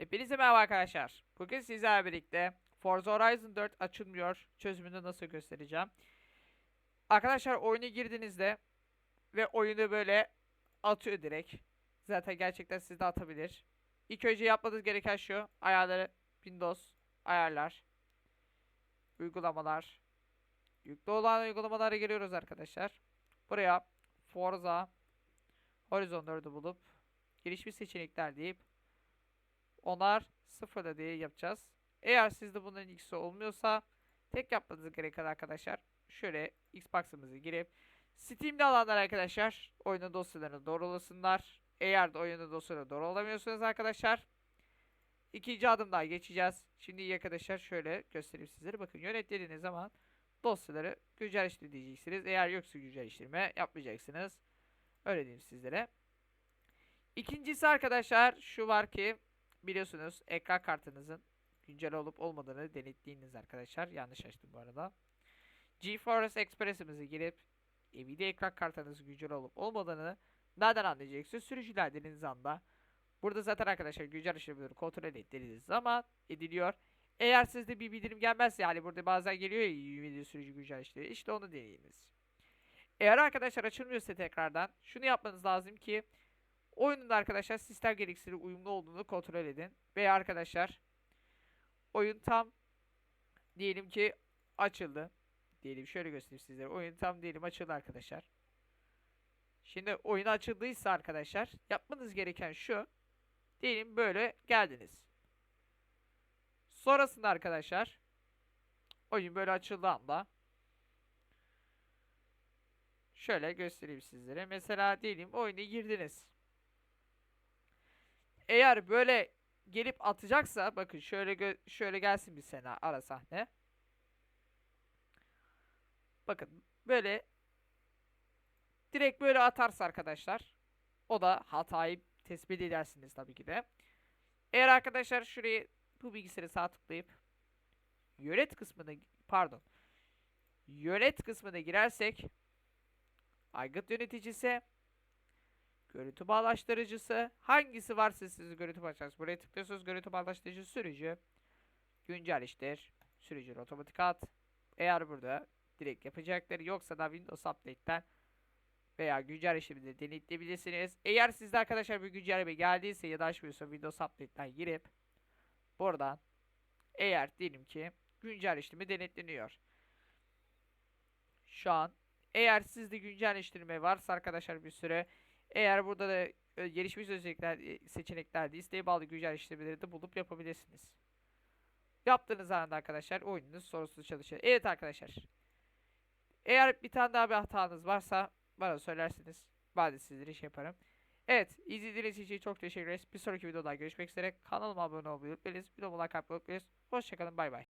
Hepinize merhaba arkadaşlar. Bugün sizlerle birlikte Forza Horizon 4 açılmıyor çözümünü nasıl göstereceğim. Arkadaşlar oyuna girdiğinizde ve oyunu böyle atıyor direkt. Zaten gerçekten sizde atabilir. İlk önce yapmanız gereken şu. Ayarları Windows ayarlar. Uygulamalar. Yüklü olan uygulamalara giriyoruz arkadaşlar. Buraya Forza Horizon 4'ü bulup gelişmiş seçenekler deyip onar sıfırda diye yapacağız. Eğer sizde bunların ikisi olmuyorsa tek yapmanız gereken arkadaşlar şöyle Xbox'ımızı girip Steam'de alanlar arkadaşlar oyunun dosyalarını doğrulasınlar. Eğer de oyunun dosyalarını doğrulamıyorsanız arkadaşlar ikinci adım daha geçeceğiz. Şimdi arkadaşlar şöyle göstereyim sizlere. Bakın yönet zaman dosyaları diyeceksiniz. Eğer yoksa güncelleştirme yapmayacaksınız. Öyle diyeyim sizlere. İkincisi arkadaşlar şu var ki biliyorsunuz ekran kartınızın güncel olup olmadığını denetleyiniz arkadaşlar. Yanlış açtım bu arada. GeForce Express'imizi girip Nvidia ekran kartınızın güncel olup olmadığını nereden anlayacaksınız? Sürücüler dediğiniz anda burada zaten arkadaşlar güncel işlemleri kontrol ettiğiniz zaman ediliyor. Eğer sizde bir bildirim gelmezse yani burada bazen geliyor ya Nvidia sürücü güncel işleri işte onu deneyiniz. Eğer arkadaşlar açılmıyorsa tekrardan şunu yapmanız lazım ki Oyunun arkadaşlar sistem gereksinimi uyumlu olduğunu kontrol edin. Veya arkadaşlar oyun tam diyelim ki açıldı. Diyelim şöyle göstereyim sizlere. Oyun tam diyelim açıldı arkadaşlar. Şimdi oyun açıldıysa arkadaşlar yapmanız gereken şu. Diyelim böyle geldiniz. Sonrasında arkadaşlar oyun böyle açıldığı anda şöyle göstereyim sizlere. Mesela diyelim oyuna girdiniz eğer böyle gelip atacaksa bakın şöyle şöyle gelsin bir sena ara sahne. Bakın böyle direkt böyle atarsa arkadaşlar o da hatayı tespit edersiniz tabii ki de. Eğer arkadaşlar şurayı bu bilgisayarı sağ tıklayıp yönet kısmına pardon yönet kısmına girersek aygıt yöneticisi Görüntü bağlaştırıcısı. Hangisi varsa siz görüntü bağlaştırıcısı. Buraya tıklıyorsunuz görüntü bağlaştırıcı sürücü. Güncel işler. Sürücü otomatik at. Eğer burada direkt yapacakları yoksa da Windows Update'ten veya güncel işlemini denetleyebilirsiniz. Eğer sizde arkadaşlar bir güncelleme geldiyse ya da açmıyorsa Windows Update'ten girip buradan eğer diyelim ki güncel işlemi denetleniyor. Şu an eğer sizde güncel işlemi varsa arkadaşlar bir süre eğer burada da e, gelişmiş özellikler e, seçeneklerde isteğe bağlı güncel işlemleri de bulup yapabilirsiniz. Yaptığınız anda arkadaşlar oyununuz sorunsuz çalışır. Evet arkadaşlar. Eğer bir tane daha bir hatanız varsa bana söylersiniz. Ben de sizlere iş yaparım. Evet izlediğiniz için çok teşekkür ederiz. Bir sonraki videoda görüşmek üzere. Kanalıma abone olmayı unutmayınız. Videomu like atmayı unutmayınız. Hoşçakalın bay bay.